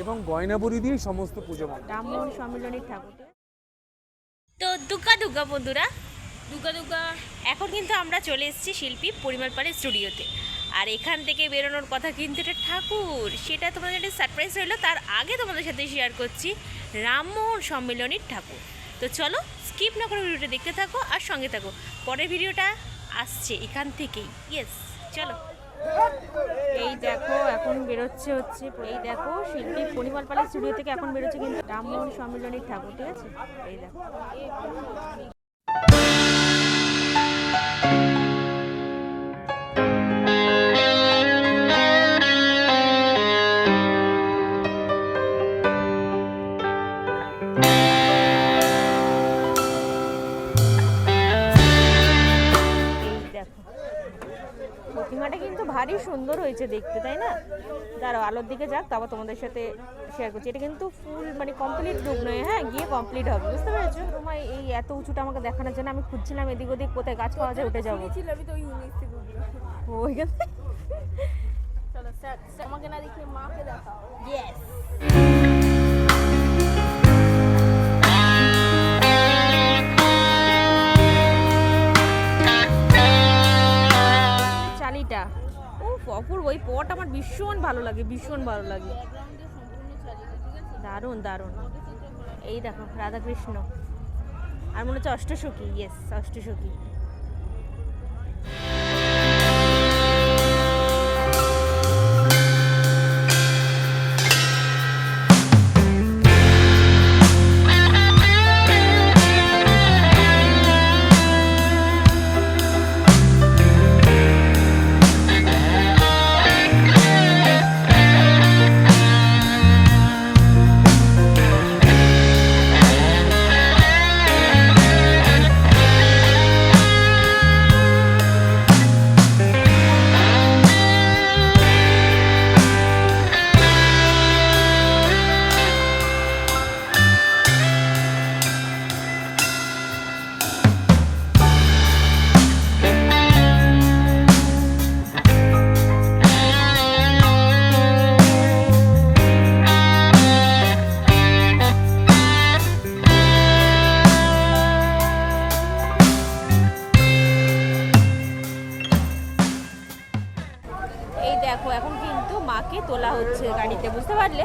এবং গয়নাবড়ি দিয়েই সমস্ত পুজো মণ্ডপ ব্রাহ্মণ সম্মিলনীর ঠাকুর। তো দুগ্গা দুগ্গা বন্ধুরা দুগ্গা দুগ্গা এখন কিন্তু আমরা চলে এসেছি শিল্পী পরিমাল পাড়ের স্টুডিওতে। আর এখান থেকে বেরোনোর কথা কিন্তু এটা ঠাকুর সেটা তোমাদের একটা সারপ্রাইজ রইল তার আগে তোমাদের সাথে শেয়ার করছি রামমোহন সম্মিলনীর ঠাকুর। তো চলো স্কিপ না করে ভিডিওটা দেখতে থাকো আর সঙ্গে থাকো। পরের ভিডিওটা আসছে এখান থেকেই। ইয়েস চলো। এই দেখো, এখন বেরোচ্ছে হচ্ছে, এই দেখো, শিল্পী পরিমল পালের স্টুডিও থেকে এখন বেরোচ্ছে কিন্তু রামমোহন সম্মিলনীর ঠাকুর, ঠিক আছে? এই দেখো। ভারী সুন্দর হয়েছে দেখতে তাই না? দাঁড়াও আলোর দিকে যাক তারপর তোমাদের সাথে শেয়ার করছি। এটা কিন্তু ফুল মানে কমপ্লিট রূপ নয় হ্যাঁ? গিয়ে কমপ্লিট হবে বুঝতে পেরেছ? তোমার এই এত উঁচুটা আমাকে দেখানোর জন্য আমি খুঁজছিলাম এদিক ওদিক কোথায় গাছ পাওয়া যায় উঠে যাব। আমি তো ওই ইংলিশ থেকে চলো স্যার আমাকে না দেখে মাকে দেখাও। ইয়েস চালিটা। ও অপূর্ব। ওই পট আমার ভীষণ ভালো লাগে, ভীষণ ভালো লাগে। দারুণ দারুণ। এই দেখো, রাধাকৃষ্ণ। আর মনে হচ্ছে অষ্টসখী ইয়েস অষ্টসখী। এই দেখো এখন কিন্তু মাকে তোলা হচ্ছে গাড়িতে বুঝতে পারলে?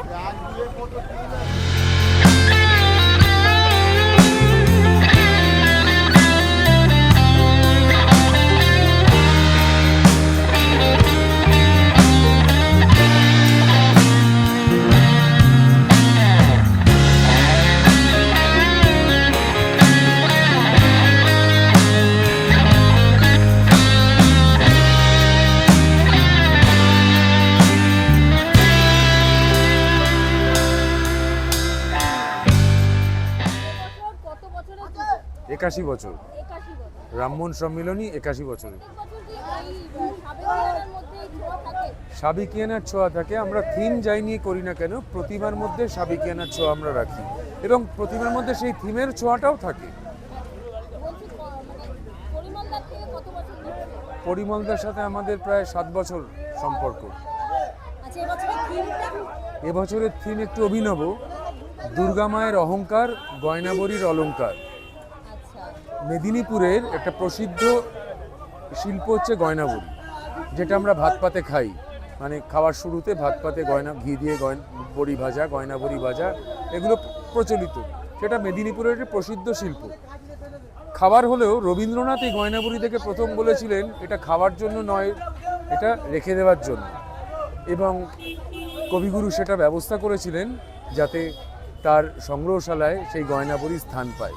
একাশি বছর। রামমোহন সম্মিলনী একাশি বছরে সাবেকিয়ানার ছোঁয়া থাকে? আমরা থিম যাই নিয়ে করি না কেন প্রতিমার মধ্যে সাবিকিয়ানার ছোঁয়া আমরা রাখি। এবং প্রতিমার মধ্যে সেই থিমের ছোঁয়াটাও থাকে। মানে পরিমলদার সাথে আমাদের প্রায় সাত বছর সম্পর্ক। আচ্ছা এবছরের থিম একটু অভিনব। দুর্গা মায়ের অহংকার গয়নাবরীর অলংকার। আচ্ছা মেদিনীপুরের একটা প্রসিদ্ধ শিল্প হচ্ছে গয়নাবরী যেটা আমরা ভাত পাতে খাই। মানে খাওয়ার শুরুতে ভাত পাতে গয়না, ঘি দিয়ে গয়না, বড়ি ভাজা গয়না বড়ি ভাজা, এগুলো প্রচলিত। সেটা মেদিনীপুরের একটা প্রসিদ্ধ শিল্প। খাবার হলেও রবীন্দ্রনাথ এই গয়নাবরী থেকে প্রথম বলেছিলেন, এটা খাওয়ার জন্য নয়, এটা রেখে দেওয়ার জন্য। এবং কবিগুরু সেটা ব্যবস্থা করেছিলেন যাতে তার সংগ্রহশালায় সেই গয়নাবরী স্থান পায়।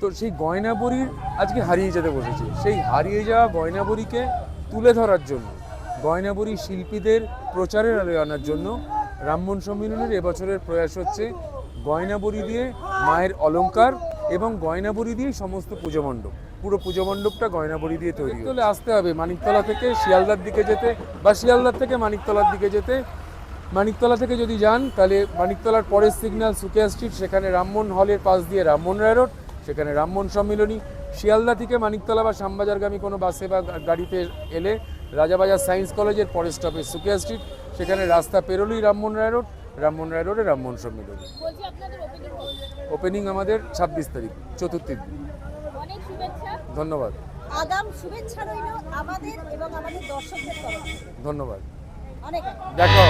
তো সেই গয়নাবরীর আজকে হারিয়ে যেতে বসেছে। সেই হারিয়ে যাওয়া গয়নাবরীকে তুলে ধরার জন্য, গয়নাবরী শিল্পীদের প্রচারের আলোয় আনার জন্য রামমোহন সম্মিলনের এবছরের প্রয়াস হচ্ছে গয়নাবরী দিয়ে মায়ের অলংকার এবং গয়নাবরী দিয়ে সমস্ত পুজো মণ্ডপ। পুরো পুজো মণ্ডপটা গয়নাবরী দিয়ে তৈরি চলে আসতে হবে, মানিকতলা থেকে শিয়ালদার দিকে যেতে বা শিয়ালদার থেকে মানিকতলার দিকে যেতে। মানিকতলা থেকে যদি যান, তাহলে মানিকতলার পরের সিগন্যাল সুকিয়া স্ট্রিট, সেখানে রামমোহন হলের পাশ দিয়ে রামমোহন রায় রোড সেখানে রামমোহন সম্মিলনী শিয়ালদা থেকে মানিকতলা বা শ্যামবাজারগামী কোনো বাসে বা গাড়িতে এলে রাজাবাজার সায়েন্স কলেজের পরের স্টপেজ সুকিয়া স্ট্রিট সেখানে রাস্তা পেরোলেই রামমোহন রায় রোড রামমোহন রায় রোডে রামমোহন সম্মিলনী। ওপেনিং ওপেনিং আমাদের ছাব্বিশ তারিখ চতুর্থীর দিন। ধন্যবাদ। আগাম শুভেচ্ছা রইল আমাদের এবং আমাদের দর্শকদের তরফ ধন্যবাদ। অনেক। দেখা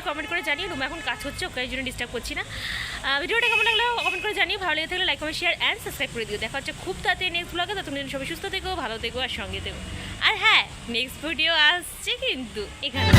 অবশ্যই কমেন্ট করে জানিয়ে রুম এখন কাজ হচ্ছে ওকে জন্য ডিস্টার্ব করছি না। ভিডিওটা কেমন লাগল কমেন্ট করে জানিয়ে, ভালো লেগে থাকলে like comment share and subscribe করে দিও। দেখা হচ্ছে খুব তাড়াতাড়ি নেক্সট ব্লগে তুমি সবাই সুস্থ থেকো, ভালো থেকো আর সঙ্গে থেকো। আর হ্যাঁ নেক্সট ভিডিও আসছে কিন্তু এখানে।